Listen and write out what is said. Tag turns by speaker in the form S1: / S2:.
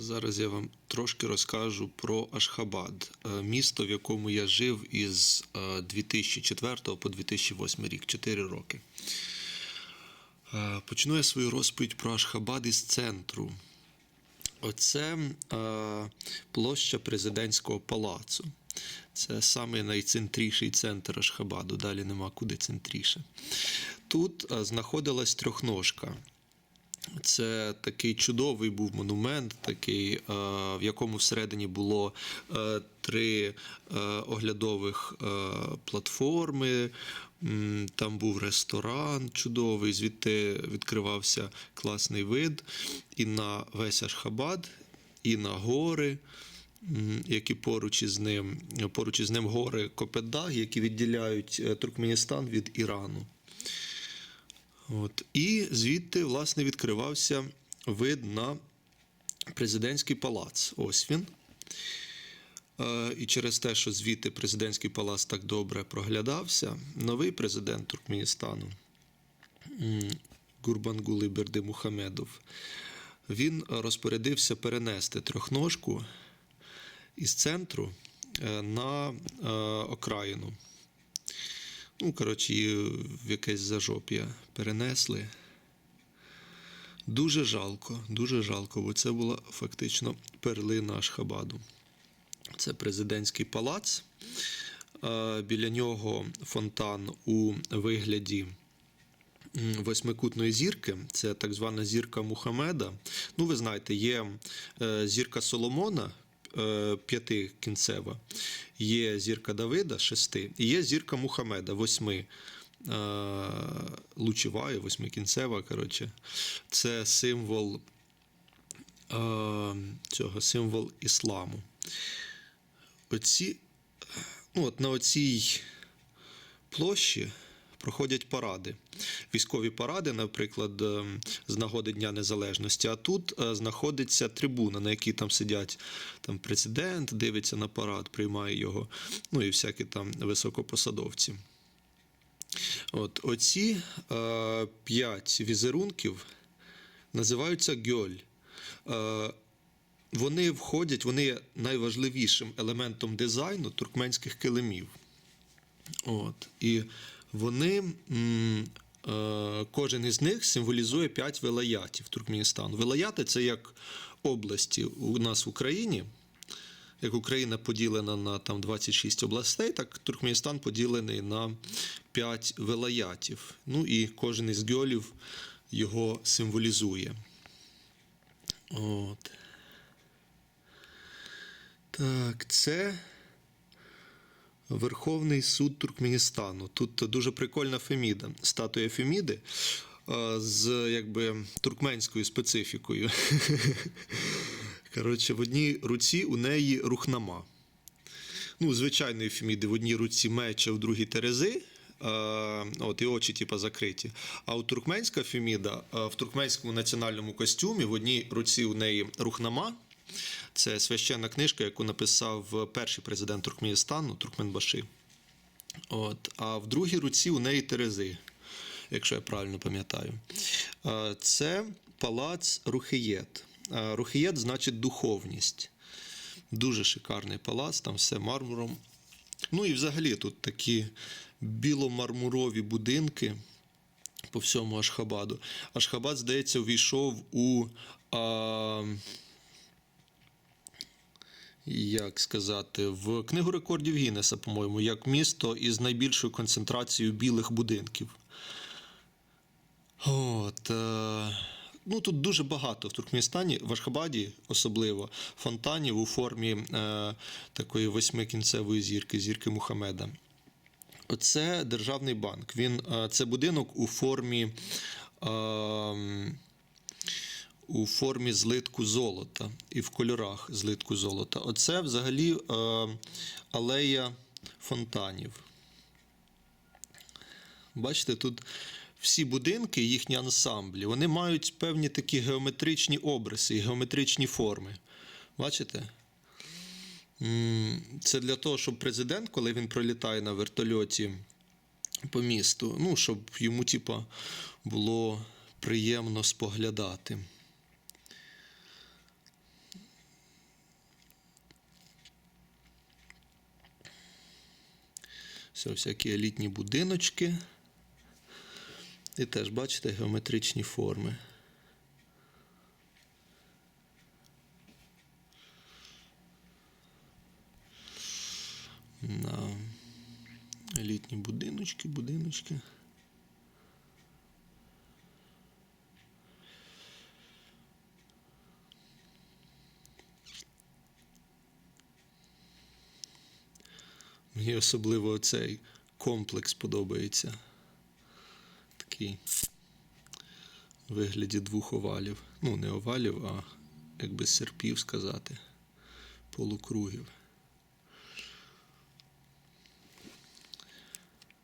S1: Зараз я вам трошки розкажу про Ашхабад, е, місто, в якому я жив із е, 2004 по 2008 рік, 4 роки. Е, Почну я свою розповідь про Ашхабад із центру. Оце е, площа президентського палацу. Це самий найцентріший центр Ашхабаду, далі нема куди центріше. Тут е, знаходилась трьохножка. Це такий чудовий був монумент, такий, е, в якому всередині було е, три е, оглядових платформи. Там був ресторан чудовий, звідти відкривався класний вид і на весь Ашхабад, і на гори, які поруч із ним, поруч із ним гори Копедаг, які відділяють Туркменістан від Ірану. От. І звідти, власне, відкривався вид на президентський палац. Ось він. Е, І через те, що звідти президентський палац так добре проглядався, новий президент Туркменістану Гурбангули Берди Мухамедов, він розпорядився перенести трьохножку із центру е, на е, окраїну. Ну, коротше, її в якесь зажоп'я перенесли. Дуже жалко, дуже жалко, бо це була фактично перлина Ашхабаду. Це президентський палац. Біля нього фонтан у вигляді восьмикутної зірки. Це так звана зірка Мухамеда. Ну, ви знаєте, є е, зірка Соломона. Е, П'ятикінцева, є зірка Давида шести, і є зірка Мухамеда восьми. е, Лучева, восьмикінцева. Коротше. Це символ е, цього символ ісламу. Оці, ну, от на оцій площі проходять паради. Військові паради, наприклад, е, з нагоди Дня Незалежності. А тут е, знаходиться трибуна, на якій там сидять там, президент, дивиться на парад, приймає його, ну і всякі там високопосадовці. От, оці е, п'ять візерунків називаються гьоль. Е, вони входять, вони є найважливішим елементом дизайну туркменських килимів. От. І вони, е, кожен із них символізує п'ять вилаятів Туркменістану. Вилаяти це як області у нас в Україні. Як Україна поділена на там 26 областей, так Туркменістан поділений на 5 вилаятів. Ну і кожен із гьолів його символізує. От. Так, це Верховний суд Туркменістану. Тут дуже прикольна Феміда. Статуя Феміди е, з якби туркменською специфікою. Коротше, в одній руці у неї рухнама. Ну, звичайної Феміди в одній руці меч, а в другій терези. Е, От, і очі, типу, закриті. А у туркменська Феміда е, в туркменському національному костюмі в одній руці у неї рухнама. Це священна книжка, яку написав перший президент Туркменістану Туркменбаши. От. А в другій руці у неї Терези, якщо я правильно пам'ятаю. Е, Це палац Рухієт. Е, Рухієт значить духовність. Дуже шикарний палац, там все мармуром. Ну і взагалі тут такі біломармурові будинки по всьому Ашхабаду. Ашхабад, здається, увійшов у. А, як сказати, в книгу рекордів Гіннеса, по-моєму, як місто із найбільшою концентрацією білих будинків. От, е, ну, тут дуже багато в Туркменістані, в Ашхабаді особливо, фонтанів у формі е, такої восьмикінцевої зірки, зірки Мухамеда. Оце державний банк. Він, е, це будинок у формі. Е, у формі злитку золота і в кольорах злитку золота. Оце взагалі е, алея фонтанів. Бачите, тут всі будинки, їхні ансамблі, вони мають певні такі геометричні обриси і геометричні форми. Бачите? Це для того, щоб президент, коли він пролітає на вертольоті по місту, ну, щоб йому, типа, було приємно споглядати. Все, всякі елітні будиночки. І теж бачите геометричні форми. На елітні будиночки, будиночки. Мені особливо цей комплекс подобається. Такий в вигляді двох овалів. Ну, не овалів, а якби серпів сказати, полукругів.